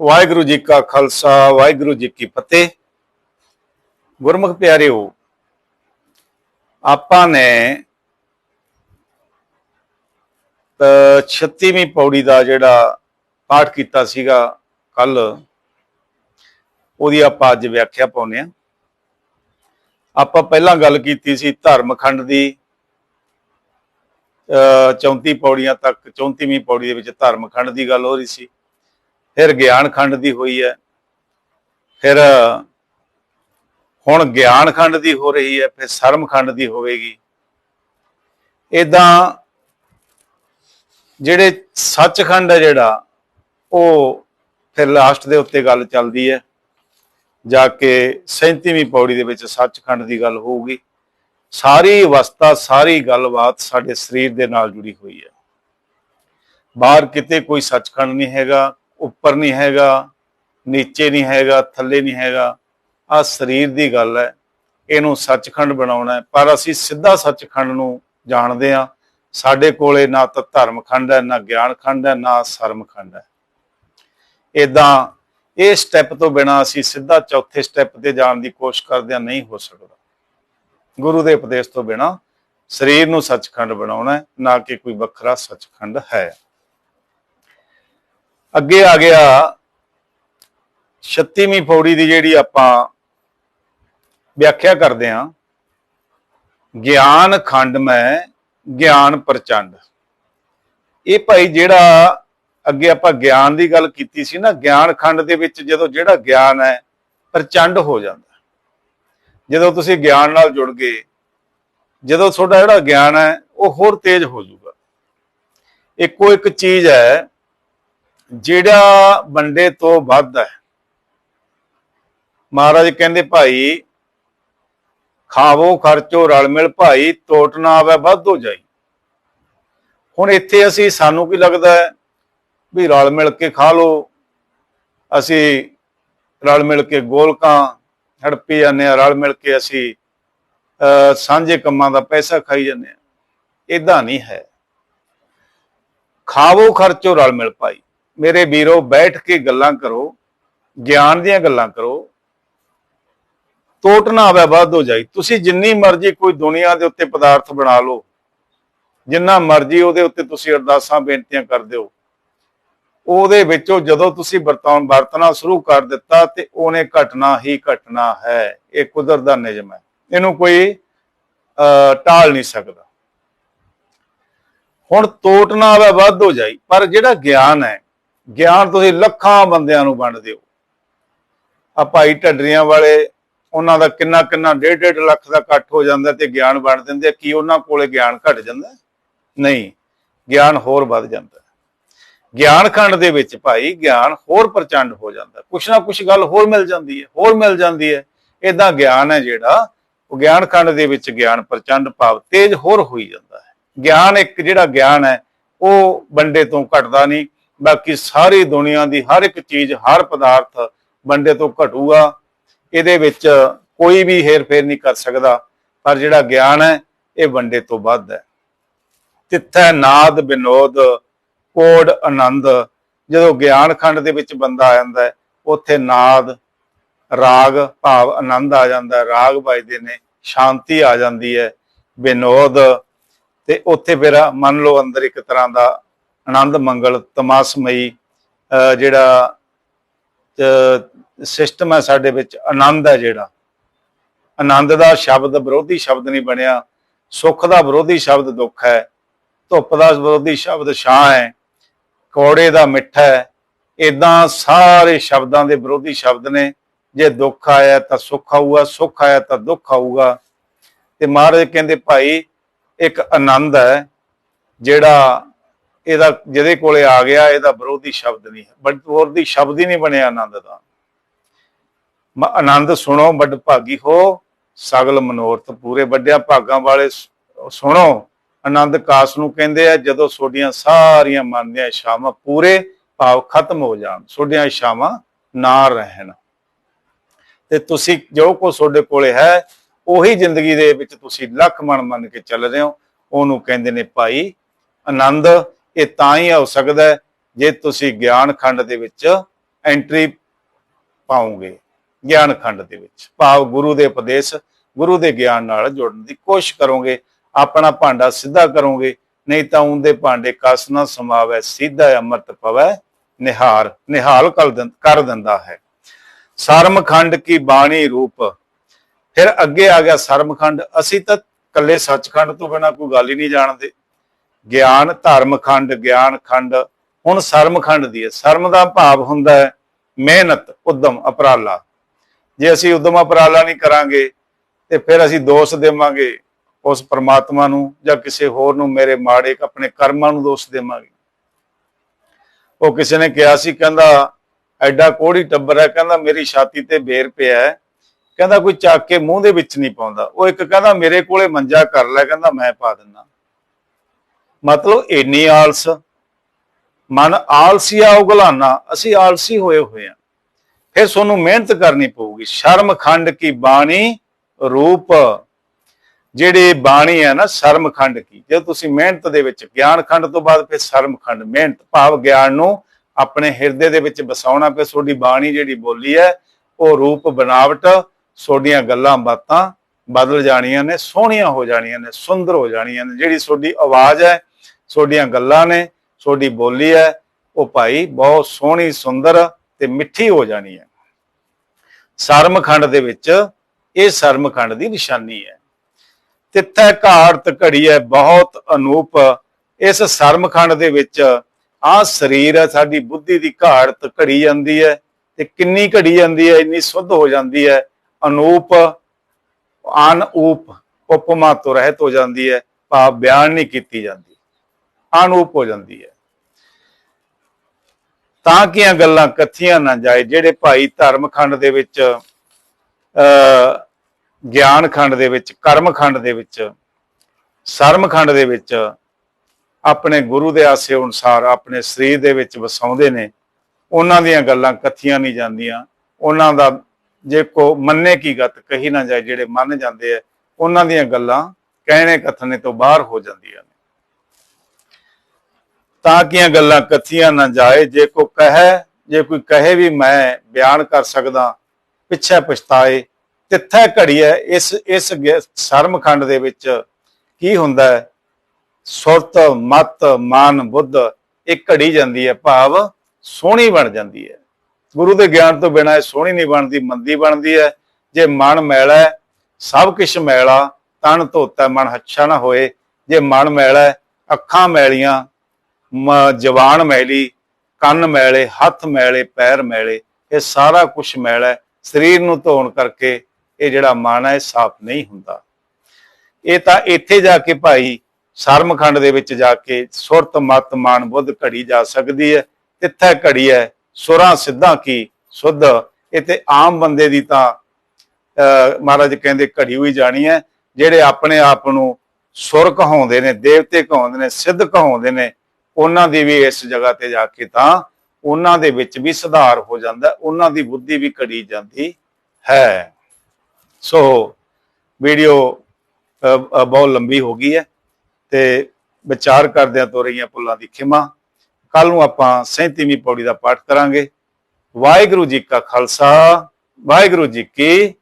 ਵਾਹਿਗੁਰੂ ਜੀ ਕਾ ਖਾਲਸਾ, ਵਾਹਿਗੁਰੂ ਜੀ ਕੀ ਫਤਿਹ। ਗੁਰਮੁਖ ਪਿਆਰਿਓ, ਆਪਾਂ ਨੇ ਤਾਂ 36ਵੀਂ ਪੌੜੀ ਦਾ ਜਿਹੜਾ ਪਾਠ ਕੀਤਾ ਸੀਗਾ ਕੱਲ, ਉਹਦੀ ਆਪਾਂ ਅੱਜ ਵਿਆਖਿਆ ਪਾਉਨੇ ਆ ਆਪਾਂ ਪਹਿਲਾਂ ਗੱਲ ਕੀਤੀ ਸੀ ਧਰਮ ਖੰਡ ਦੀ ਅ 34 ਪੌੜੀਆਂ ਤੱਕ 34ਵੀਂ ਪੌੜੀ ਦੇ ਵਿੱਚ ਧਰਮ ਖੰਡ ਦੀ ਗੱਲ ਹੋ ਰਹੀ ਸੀ। ਫਿਰ ਗਿਆਨ ਖੰਡ ਦੀ ਹੋਈ ਹੈ। ਫਿਰ ਹੁਣ ਗਿਆਨ ਖੰਡ ਦੀ ਹੋ ਰਹੀ ਹੈ, ਫਿਰ ਸਰਮ ਖੰਡ ਦੀ ਹੋਵੇਗੀ। ਇਦਾਂ ਜਿਹੜੇ ਸੱਚਖੰਡ ਹੈ ਜਿਹੜਾ, ਉਹ ਫਿਰ ਲਾਸਟ ਦੇ ਉੱਤੇ ਗੱਲ ਚੱਲਦੀ ਹੈ। ਜਾ ਕੇ 37ਵੀਂ ਪੌੜੀ ਦੇ ਵਿੱਚ ਸੱਚਖੰਡ ਦੀ ਗੱਲ ਹੋਊਗੀ। ਸਾਰੀ ਅਵਸਥਾ, ਸਾਰੀ ਗੱਲਬਾਤ ਸਾਡੇ ਸਰੀਰ ਦੇ ਨਾਲ ਜੁੜੀ ਹੋਈ ਹੈ। ਬਾਹਰ ਕਿਤੇ ਕੋਈ ਸੱਚਖੰਡ ਨਹੀਂ ਹੈਗਾ। ਉੱਪਰ ਨਹੀਂ ਹੈਗਾ, ਨੀਚੇ ਨਹੀਂ ਹੈਗਾ, ਥੱਲੇ ਨਹੀਂ ਹੈਗਾ। ਆ ਸਰੀਰ ਦੀ ਗੱਲ ਹੈ। ਇਹਨੂੰ ਸੱਚਖੰਡ ਬਣਾਉਣਾ ਹੈ। ਪਰ ਅਸੀਂ ਸਿੱਧਾ ਸੱਚਖੰਡ ਨੂੰ ਜਾਣਦੇ ਆ ਸਾਡੇ ਕੋਲੇ ਨਾ ਤਾਂ ਧਰਮ ਖੰਡ ਹੈ, ਨਾ ਗਿਆਨ ਖੰਡ ਹੈ, ਨਾ ਸਰਮ ਖੰਡ ਹੈ। ਇਦਾਂ ਇਹ ਸਟੈਪ ਤੋਂ ਬਿਨਾ ਅਸੀਂ ਸਿੱਧਾ ਚੌਥੇ ਸਟੈਪ ਤੇ ਜਾਣ ਦੀ ਕੋਸ਼ਿਸ਼ ਕਰਦੇ ਆ ਨਹੀਂ ਹੋ ਸਕਦਾ। ਗੁਰੂ ਦੇ ਉਪਦੇਸ਼ ਤੋਂ ਬਿਨਾ ਸਰੀਰ ਨੂੰ ਸੱਚਖੰਡ ਬਣਾਉਣਾ ਹੈ, ਨਾ ਕਿ ਕੋਈ ਵੱਖਰਾ ਸੱਚਖੰਡ ਹੈ। ਅੱਗੇ ਆ ਗਿਆ 36ਵੀਂ ਪੌੜੀ ਦੀ ਜਿਹੜੀ ਆਪਾਂ ਵਿਆਖਿਆ ਕਰਦੇ ਹਾਂ, ਗਿਆਨ ਖੰਡ ਮੈਂ ਗਿਆਨ ਪ੍ਰਚੰਡ। ਇਹ ਭਾਈ ਜਿਹੜਾ ਅੱਗੇ ਆਪਾਂ ਗਿਆਨ ਦੀ ਗੱਲ ਕੀਤੀ ਸੀ ਨਾ, ਗਿਆਨ ਖੰਡ ਦੇ ਵਿੱਚ ਜਦੋਂ ਜਿਹੜਾ ਗਿਆਨ ਹੈ, ਪ੍ਰਚੰਡ ਹੋ ਜਾਂਦਾ। ਜਦੋਂ ਤੁਸੀਂ ਗਿਆਨ ਨਾਲ ਜੁੜ ਗਏ, ਜਦੋਂ ਤੁਹਾਡਾ ਜਿਹੜਾ ਗਿਆਨ ਹੈ, ਉਹ ਹੋਰ ਤੇਜ਼ ਹੋ ਜਾਊਗਾ। ਇੱਕੋ ਇੱਕ ਚੀਜ਼ ਹੈ ਜਿਹੜਾ ਬੰਦੇ ਤੋਂ ਵੱਧ ਹੈ। ਮਹਾਰਾਜ ਕਹਿੰਦੇ, ਭਾਈ, ਖਾਵੋ, ਖਰਚੋ ਰਲ ਮਿਲ ਭਾਈ, ਟੋਟ ਨਾ ਆਵੇ, ਵੱਧ ਹੋ ਜਾਈ। ਹੁਣ ਇੱਥੇ ਅਸੀਂ, ਸਾਨੂੰ ਕੀ ਲੱਗਦਾ ਹੈ ਵੀ ਰਲ ਮਿਲ ਕੇ ਖਾ ਲੋ ਅਸੀਂ ਰਲ ਮਿਲ ਕੇ ਗੋਲਕਾਂ ਹੜਪੀ ਜਾਂਦੇ ਆ ਰਲ ਮਿਲ ਕੇ ਅਸੀਂ, ਅਹ, ਸਾਂਝੇ ਕੰਮਾਂ ਦਾ ਪੈਸਾ ਖਾਈ ਜਾਂਦੇ ਆ ਇਦਾਂ ਨਹੀਂ ਹੈ। ਖਾਵੋ, ਖਰਚੋ ਰਲ ਮਿਲ ਪਾਈ ਮੇਰੇ ਵੀਰੋ ਬੈਠ ਕੇ ਗੱਲਾਂ ਕਰੋ ਗਿਆਨ ਦੀਆਂ ਗੱਲਾਂ ਕਰੋ। ਟੋਟ ਨਾ ਆਵੇ ਵੱਧ ਹੋ ਜਾਈ। ਤੁਸੀਂ ਜਿੰਨੀ ਮਰਜ਼ੀ ਕੋਈ ਦੁਨੀਆ ਦੇ ਉੱਤੇ ਪਦਾਰਥ ਬਣਾ ਲਓ ਜਿੰਨਾ ਮਰਜ਼ੀ ਉਹਦੇ ਉੱਤੇ ਤੁਸੀਂ ਅਰਦਾਸਾਂ ਬੇਨਤੀਆਂ ਕਰਦੇ ਹੋ। ਉਹਦੇ ਵਿੱਚੋਂ ਜਦੋਂ ਤੁਸੀਂ ਵਰਤਾਉਣ ਵਰਤਣਾ ਸ਼ੁਰੂ ਕਰ ਦਿੱਤਾ ਤੇ ਉਹਨੇ ਘਟਨਾ ਹੀ ਘਟਨਾ ਹੈ। ਇਹ ਕੁਦਰਤ ਦਾ ਨਿਯਮ ਹੈ। ਇਹਨੂੰ ਕੋਈ ਅਹ, ਟਾਲ ਨਹੀਂ ਸਕਦਾ। ਹੁਣ ਤੋਟ ਨਾ ਆਵੇ ਵੱਧ ਹੋ ਜਾਈ। ਪਰ ਜਿਹੜਾ ਗਿਆਨ ਹੈ ਗਿਆਨ ਤੁਸੀਂ ਲੱਖਾਂ ਬੰਦਿਆਂ ਨੂੰ ਵੰਡ ਦਿਓ। ਆ ਭਾਈ ਢੱਡਰੀਆਂ ਵਾਲੇ, ਉਹਨਾਂ ਦਾ ਕਿੰਨਾ ਕਿੰਨਾ, ਡੇਢ ਡੇਢ ਲੱਖ ਦਾ ਇਕੱਠ ਹੋ ਜਾਂਦਾ ਤੇ ਗਿਆਨ ਵੰਡ ਦਿੰਦੇ ਆ, ਕੀ ਉਹਨਾਂ ਕੋਲੇ ਗਿਆਨ ਘਟ ਜਾਂਦਾ? ਨਹੀਂ, ਗਿਆਨ ਹੋਰ ਵੱਧ ਜਾਂਦਾ। ਗਿਆਨ ਖੰਡ ਦੇ ਵਿੱਚ ਭਾਈ, ਗਿਆਨ ਹੋਰ ਪ੍ਰਚੰਡ ਹੋ ਜਾਂਦਾ। ਕੁਛ ਨਾ ਕੁਛ ਗੱਲ ਹੋਰ ਮਿਲ ਜਾਂਦੀ ਹੈ, ਹੋਰ ਮਿਲ ਜਾਂਦੀ ਹੈ। ਇਦਾਂ ਗਿਆਨ ਹੈ ਜਿਹੜਾ, ਉਹ ਗਿਆਨ ਖੰਡ ਦੇ ਵਿੱਚ ਗਿਆਨ ਪ੍ਰਚੰਡ ਭਾਵ ਤੇਜ ਹੋਰ ਹੋਈ ਜਾਂਦਾ ਹੈ। ਗਿਆਨ ਇੱਕ ਜਿਹੜਾ ਗਿਆਨ ਹੈ, ਉਹ ਬੰਦੇ ਤੋਂ ਘਟਦਾ ਨਹੀਂ ਬਾਕੀ ਸਾਰੀ ਦੁਨੀਆ ਦੀ ਹਰ ਇੱਕ ਚੀਜ਼, ਹਰ ਪਦਾਰਥ ਵੰਡੇ ਤੋਂ ਘਟੂਗਾ। ਇਹਦੇ ਵਿੱਚ ਕੋਈ ਵੀ ਹੇਰ-ਫੇਰ ਨਹੀਂ ਕਰ ਸਕਦਾ, ਪਰ ਜਿਹੜਾ ਗਿਆਨ ਹੈ, ਇਹ ਬੰਦੇ ਤੋਂ ਵੱਧ ਹੈ। ਤਿੱਥੈ ਨਾਦ ਬਿਨੋਦ, ਕੋਡ ਆਨੰਦ। ਜਦੋਂ ਗਿਆਨ ਖੰਡ ਦੇ ਵਿੱਚ ਬੰਦਾ ਆ ਜਾਂਦਾ ਹੈ, ਉੱਥੇ ਨਾਦ, ਰਾਗ, ਭਾਵ ਆਨੰਦ ਆ ਜਾਂਦਾ ਰਾਗ ਵੱਜਦੇ ਨੇ, ਸ਼ਾਂਤੀ ਆ ਜਾਂਦੀ ਹੈ, ਬਿਨੋਦ। ਤੇ ਉੱਥੇ ਫਿਰ ਮੰਨ ਲਓ ਅੰਦਰ ਇੱਕ ਤਰ੍ਹਾਂ ਦਾ ਆਨੰਦ ਮੰਗਲ, ਤਮਾਸਮਈ ਜਿਹੜਾ ਸਿਸਟਮ ਹੈ ਸਾਡੇ ਵਿੱਚ, ਆਨੰਦ ਹੈ ਜਿਹੜਾ। ਆਨੰਦ ਦਾ ਸ਼ਬਦ ਵਿਰੋਧੀ ਸ਼ਬਦ ਨਹੀਂ ਬਣਿਆ। ਸੁੱਖ ਦਾ ਵਿਰੋਧੀ ਸ਼ਬਦ ਦੁੱਖ ਹੈ। ਧੁੱਪ ਦਾ ਵਿਰੋਧੀ ਸ਼ਬਦ ਛਾਂ ਹੈ। ਕੋੜੇ ਦਾ ਮਿੱਠਾ ਹੈ। ਇਦਾਂ ਸਾਰੇ ਸ਼ਬਦਾਂ ਦੇ ਵਿਰੋਧੀ ਸ਼ਬਦ ਨੇ। ਜੇ ਦੁੱਖ ਆਇਆ ਤਾਂ ਸੁੱਖ ਆਊਗਾ, ਸੁੱਖ ਆਇਆ ਤਾਂ ਦੁੱਖ ਆਊਗਾ। ਤੇ ਮਹਾਰਾਜ ਕਹਿੰਦੇ, ਭਾਈ, ਇੱਕ ਆਨੰਦ ਹੈ ਜਿਹੜਾ ਇਹਦਾ ਜਿਹਦੇ ਕੋਲੇ ਆ ਗਿਆ, ਇਹਦਾ ਵਿਰੋਧੀ ਸ਼ਬਦ ਨਹੀਂ ਹੈ। ਬਟ ਵਿਰੋਧੀ ਸ਼ਬਦ ਹੀ ਨਹੀਂ ਬਣਿਆ ਆਨੰਦ ਦਾ। ਆਨੰਦ ਸੁਣੋ, ਵੱਡ ਭਾਗੀ ਹੋ, ਸਗਲ ਮਨੋਰਥ ਪੂਰੇ ਵੱਡਿਆਂ ਭਾਗਾਂ ਵਾਲੇ ਸੁਣੋ। ਆਨੰਦ ਕਾਸ ਨੂੰ ਕਹਿੰਦੇ ਆ, ਜਦੋਂ ਤੁਹਾਡੀਆਂ ਸਾਰੀਆਂ ਮਨ ਦੀਆਂ ਇਛਾਵਾਂ ਪੂਰੇ ਭਾਵ ਖਤਮ ਹੋ ਜਾਣ ਤੁਹਾਡੀਆਂ ਇਛਾਵਾਂ ਨਾ ਰਹਿਣ। ਤੇ ਤੁਸੀਂ ਜੋ ਕੋ ਤੁਹਾਡੇ ਕੋਲੇ ਹੈ, ਉਹੀ ਜ਼ਿੰਦਗੀ ਦੇ ਵਿੱਚ ਤੁਸੀਂ ਲੱਖ ਮਨ ਮੰਨ ਕੇ ਚੱਲ ਰਹੇ ਹੋ। ਉਹਨੂੰ ਕਹਿੰਦੇ ਨੇ ਭਾਈ, ਆਨੰਦ ਇਹ ਤਾਂ ਹੀ ਹੋ ਸਕਦਾ ਜੇ ਤੁਸੀਂ ਗਿਆਨ ਖੰਡ ਦੇ ਵਿੱਚ ਐਂਟਰੀ ਪਾਉਂਗੇ ਗਿਆਨ ਖੰਡ ਦੇ ਵਿੱਚ। ਭਾਵ ਗੁਰੂ ਦੇ ਉਪਦੇਸ਼, ਗੁਰੂ ਦੇ ਗਿਆਨ ਨਾਲ ਜੋੜਨ ਦੀ ਕੋਸ਼ਿਸ਼ ਕਰੋਗੇ, ਆਪਣਾ ਭਾਂਡਾ ਸਿੱਧਾ ਕਰੋਗੇ, ਨਹੀਂ ਤਾਂ ਉਹਦੇ ਭਾਂਡੇ ਕਸ ਨਾ ਸਮਾਵੈ, ਸਿੱਧਾ ਅੰਮ੍ਰਿਤ ਪਵੈ, ਨਿਹਾਰ, ਨਿਹਾਲ ਕਰ ਦਿੰ- ਕਰ ਦਿੰਦਾ ਹੈ। ਸਰਮਖੰਡ ਕੀ ਬਾਣੀ ਰੂਪ। ਫਿਰ ਅੱਗੇ ਆ ਗਿਆ ਸਰਮਖੰਡ ਅਸੀਂ ਤਾਂ ਕੱਲੇ ਸੱਚਖੰਡ ਤੋਂ ਬਿਨਾ ਕੋਈ ਗੱਲ ਹੀ ਨਹੀਂ ਜਾਣਦੇ। ਗਿਆਨ ਧਰਮ ਖੰਡ, ਗਿਆਨ ਖੰਡ। ਹੁਣ ਸਰਮ ਖੰਡ ਦੀ ਹੈ। ਸਰਮ ਦਾ ਭਾਵ ਹੁੰਦਾ ਹੈ ਮਿਹਨਤ, ਉਦਮ, ਅਪਰਾਲਾ। ਜੇ ਅਸੀਂ ਉਦਮ, ਅਪਰਾਲਾ ਨਹੀਂ ਕਰਾਂਗੇ ਤੇ ਫਿਰ ਅਸੀਂ ਦੋਸ਼ ਦੇਵਾਂਗੇ ਉਸ ਪਰਮਾਤਮਾ ਨੂੰ ਜਾਂ ਕਿਸੇ ਹੋਰ ਨੂੰ, ਮੇਰੇ ਮਾੜੇ, ਆਪਣੇ ਕਰਮਾਂ ਨੂੰ ਦੋਸ਼ ਦੇਵਾਂਗੇ। ਉਹ ਕਿਸੇ ਨੇ ਕਿਹਾ ਸੀ, ਕਹਿੰਦਾ, ਐਡਾ ਕੋੜੀ ਟੱਬਰ ਹੈ। ਕਹਿੰਦਾ, ਮੇਰੀ ਛਾਤੀ ਤੇ ਬੇਰ ਪਿਆ ਹੈ। ਕਹਿੰਦਾ, ਕੋਈ ਚੱਕ ਕੇ ਮੂੰਹ ਦੇ ਵਿੱਚ ਨਹੀਂ ਪਾਉਂਦਾ। ਉਹ ਇੱਕ ਕਹਿੰਦਾ, ਮੇਰੇ ਕੋਲੇ ਮੰਜਾ ਕਰ ਲੈ। ਕਹਿੰਦਾ, ਮੈਂ ਪਾ ਦਿੰਦਾ। ਮਤਲਬ ਇੰਨੀ ਆਲਸ। ਮਨ ਆਲਸੀਆ ਉਗਲਾਨਾ ਅਸੀਂ ਆਲਸੀ ਹੋਏ ਹੋਏ ਆ। ਫਿਰ ਤੁਹਾਨੂੰ ਮਿਹਨਤ ਕਰਨੀ ਪਊਗੀ। ਸ਼ਰਮ ਖੰਡ ਕੀ ਬਾਣੀ? ਰੂਪ। ਜਿਹੜੀ ਬਾਣੀ ਹੈ ਨਾ, ਸ਼ਰਮ ਖੰਡ ਕੀ? ਜੇ ਤੁਸੀਂ ਮਿਹਨਤ ਦੇ ਵਿੱਚ, ਗਿਆਨ ਖੰਡ ਤੋਂ ਬਾਅਦ ਫਿਰ ਸ਼ਰਮ ਖੰਡ, ਮਿਹਨਤ, ਭਾਵ ਗਿਆਨ ਨੂੰ ਆਪਣੇ ਹਿਰਦੇ ਦੇ ਵਿੱਚ ਵਸਾਉਣਾ ਪਏ ਤੁਹਾਡੀ ਬਾਣੀ ਜਿਹੜੀ ਬੋਲੀ ਹੈ, ਉਹ ਰੂਪ ਬਨਾਵਟ ਤੁਹਾਡੀਆਂ ਗੱਲਾਂ, ਬਾਤਾਂ ਬਦਲ ਜਾਣੀਆਂ ਨੇ, ਸੋਹਣੀਆਂ ਹੋ ਜਾਣੀਆਂ ਨੇ, ਸੁੰਦਰ ਹੋ ਜਾਣੀਆਂ ਨੇ। ਜਿਹੜੀ ਤੁਹਾਡੀ ਆਵਾਜ਼ ਹੈ ਤੁਹਾਡੀਆਂ ਗੱਲਾਂ ਨੇ ਤੁਹਾਡੀ ਬੋਲੀ ਹੈ, ਉਹ ਭਾਈ ਬਹੁਤ ਸੋਹਣੀ, ਸੁੰਦਰ ਤੇ ਮਿੱਠੀ ਹੋ ਜਾਣੀ ਹੈ। ਸਰਮਖੰਡ ਦੇ ਵਿੱਚ ਇਹ ਸਰਮਖੰਡ ਦੀ ਨਿਸ਼ਾਨੀ ਹੈ। ਤਿੱਥੈ ਘਾੜਤ ਘੜੀ ਹੈ ਬਹੁਤ ਅਨੂਪ, ਇਸ ਸਰਮਖੰਡ ਦੇ ਵਿੱਚ ਆ ਸਰੀਰ ਹੈ, ਸਾਡੀ ਬੁੱਧੀ ਦੀ ਘਾੜਤ ਘੜੀ ਜਾਂਦੀ ਹੈ ਤੇ ਕਿੰਨੀ ਘੜੀ ਜਾਂਦੀ ਹੈ, ਇੰਨੀ ਸੁੱਧ ਹੋ ਜਾਂਦੀ ਹੈ। ਅਨੂਪ ਅਨਊਪ ਉਪਮਾ ਤੋਂ ਰਹਿਤ ਹੋ ਜਾਂਦੀ ਹੈ, ਭਾਵ ਬਿਆਨ ਨਹੀਂ ਕੀਤੀ ਜਾਂਦੀ। ਅਨੂਪ ਹੋ ਜਾਂਦੀ ਹੈ। ਤਾਂ ਕੀਆਂ ਗੱਲਾਂ ਕੱਥੀਆਂ ਨਾ ਜਾਏ, ਜਿਹੜੇ ਭਾਈ ਧਰਮ ਖੰਡ ਦੇ ਵਿੱਚ ਅ ਗਿਆਨ ਖੰਡ ਦੇ ਵਿੱਚ, ਕਰਮ ਖੰਡ ਦੇ ਵਿੱਚ, ਸਰਮ ਖੰਡ ਦੇ ਵਿੱਚ ਆਪਣੇ ਗੁਰੂ ਦੇ ਆਸੇ ਅਨੁਸਾਰ ਆਪਣੇ ਸਰੀਰ ਦੇ ਵਿੱਚ ਵਸਾਉਂਦੇ ਨੇ, ਉਹਨਾਂ ਦੀਆਂ ਗੱਲਾਂ ਕੱਥੀਆਂ ਨਹੀਂ ਜਾਂਦੀਆਂ। ਉਹਨਾਂ ਦਾ ਜੇ ਕੋ ਮੰਨੇ ਕੀ ਗਤ, ਕਹੀ ਨਾ ਜਾਏ, ਜਿਹੜੇ ਮੰਨ ਜਾਂਦੇ ਆ, ਉਹਨਾਂ ਦੀਆਂ ਗੱਲਾਂ ਕਹਿਣੇ ਕਥਨੇ ਤੋਂ ਬਾਹਰ ਹੋ ਜਾਂਦੀਆਂ ਨੇ ਤਾਂ ਕੀਆਂ ਗੱਲਾਂ ਕੱਥੀਆਂ ਨਾ ਜਾਏ? ਜੇ ਕੋ ਕਹੇ, ਜੇ ਕੋਈ ਕਹੇ ਵੀ ਮੈਂ ਬਿਆਨ ਕਰ ਸਕਦਾ, ਪਿੱਛੇ ਪਛਤਾਏ। ਤਿੱਥੈ ਘੜੀ ਹੈ ਇਸ ਇਸ ਸਰਮਖੰਡ ਦੇ ਵਿੱਚ ਕੀ ਹੁੰਦਾ ਹੈ? ਸੁਰਤ, ਮਤ, ਮਾਨ, ਬੁੱਧ, ਇਹ ਘੜੀ ਜਾਂਦੀ ਹੈ, ਭਾਵ ਸੋਹਣੀ ਬਣ ਜਾਂਦੀ ਹੈ। ਗੁਰੂ ਦੇ ਗਿਆਨ ਤੋਂ ਬਿਨਾਂ ਇਹ ਸੋਹਣੀ ਨਹੀਂ ਬਣਦੀ, ਮੰਦੀ ਬਣਦੀ ਹੈ। ਜੇ ਮਨ ਮੈਲਾ ਸਭ ਕੁਝ ਮੈਲਾ, ਤਨ ਧੋਤਾ ਮਨ ਹੱਛਾ ਨਾ ਹੋਏ। ਜੇ ਮਨ ਮੈਲਾ ਅੱਖਾਂ ਮੈਲੀਆਂ ਮ- ਜ਼ਬਾਨ ਮੈਲੀ, ਕੰਨ ਮੈਲੇ, ਹੱਥ ਮੈਲੇ, ਪੈਰ ਮੈਲੇ, ਇਹ ਸਾਰਾ ਕੁਝ ਮੈਲਾ ਹੈ। ਸਰੀਰ ਨੂੰ ਧੋਣ ਕਰਕੇ ਇਹ ਜਿਹੜਾ ਮਨ ਹੈ ਸਾਫ਼ ਨਹੀਂ ਹੁੰਦਾ। ਇਹ ਤਾਂ ਇੱਥੇ ਜਾ ਕੇ ਭਾਈ ਸਰਮਖੰਡ ਦੇ ਵਿੱਚ ਜਾ ਕੇ ਸੁਰਤ, ਮਤ ਮਾਨ ਬੁੱਧ ਘੜੀ ਜਾ ਸਕਦੀ ਹੈ। ਤਿੱਥੈ ਘੜੀ ਹੈ, ਸੁਰਾਂ ਸਿੱਧਾਂ ਕੀ ਸੁੱਧ। ਇਹ ਤੇ ਆਮ ਬੰਦੇ ਦੀ ਤਾਂ ਅਹ ਮਹਾਰਾਜ ਕਹਿੰਦੇ ਘੜੀ ਹੋਈ ਜਾਣੀ ਹੈ। ਜਿਹੜੇ ਆਪਣੇ ਆਪ ਨੂੰ ਸੁਰ ਕਹਾਉਂਦੇ ਨੇ, ਦੇਵਤੇ ਕਹਾਉਂਦੇ ਨੇ, ਸਿੱਧ ਕਹਾਉਂਦੇ ਨੇ ਉਹਨਾਂ ਦੀ ਵੀ ਇਸ ਜਗ੍ਹਾ ਤੇ ਜਾ ਕੇ ਤਾਂ ਉਹਨਾਂ ਦੇ ਵਿੱਚ ਵੀ ਸੁਧਾਰ ਹੋ ਜਾਂਦਾ, ਉਹਨਾਂ ਦੀ ਬੁੱਧੀ ਵੀ ਘੜੀ ਜਾਂਦੀ ਹੈ। ਸੋ ਵੀਡੀਓ ਬਹੁਤ ਲੰਬੀ ਹੋ ਗਈ ਹੈ ਤੇ ਵਿਚਾਰ ਕਰਦਿਆਂ ਤੋਂ ਰਹੀਆਂ ਭੁੱਲਾਂ ਦੀ ਖਿਮਾ। ਕੱਲ ਨੂੰ ਆਪਾਂ 37ਵੀਂ ਪੌੜੀ ਦਾ ਪਾਠ ਕਰਾਂਗੇ। ਵਾਹਿਗੁਰੂ ਜੀ ਕਾ ਖਾਲਸਾ, ਵਾਹਿਗੁਰੂ ਜੀ ਕੀ